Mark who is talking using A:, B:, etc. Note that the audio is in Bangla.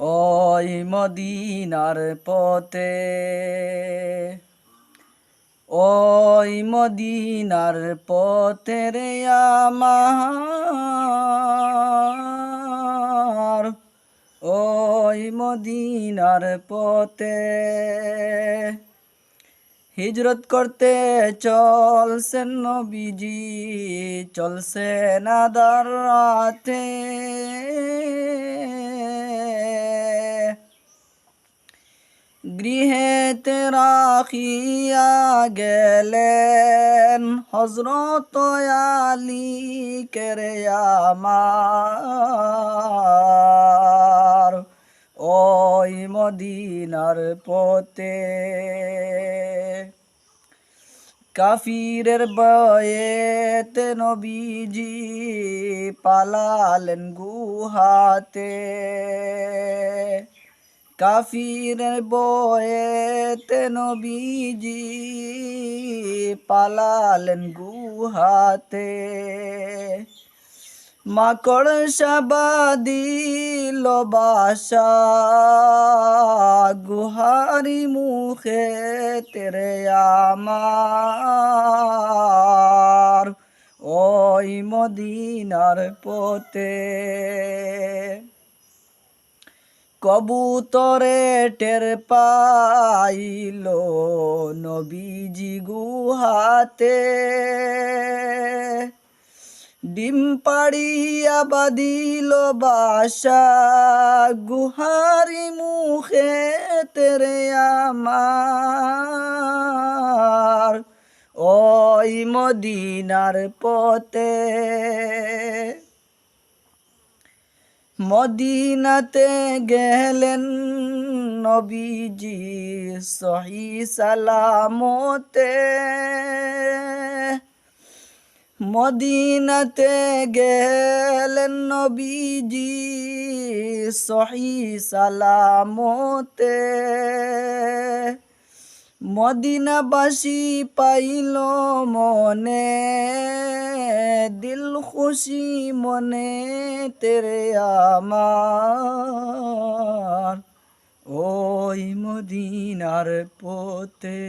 A: ওই মদিনার পথে। ওই মদিনার পথে রে আমার। ওই মদিনার পথে। হিজরত করতে চলছেন নবীজি, চলছে না দাঁড়াতে গৃহেতে রাখিয়া গেলেন হজরত আলী কেরে ওই মদিনার পথে কাফিরের বয়েতে নবীজি পালালেন গুহাতে। কাফিরের বয়েতে নবীজি পালালেন গুহাতে। মাকড় সাবাদিল বাসা, গুহারি মুখে তেরে আমার, ওই মদিনার পথে। কবুতরে টের পাইল নবীজি গুহাতে। ডিম পাড়িয়া বাদিল বাসা, গুহারি মুখে তেরে আমার। ওই মদিনার পথে মদিনাতে গেলেন নবীজি সহি সালামতে। মদিনাতে গেলেন নবীজি সহি সালামতে। মদিনাবাসী পাইল মনে দিল খুশি মনে তেরে আমার ওই মদিনার পথে।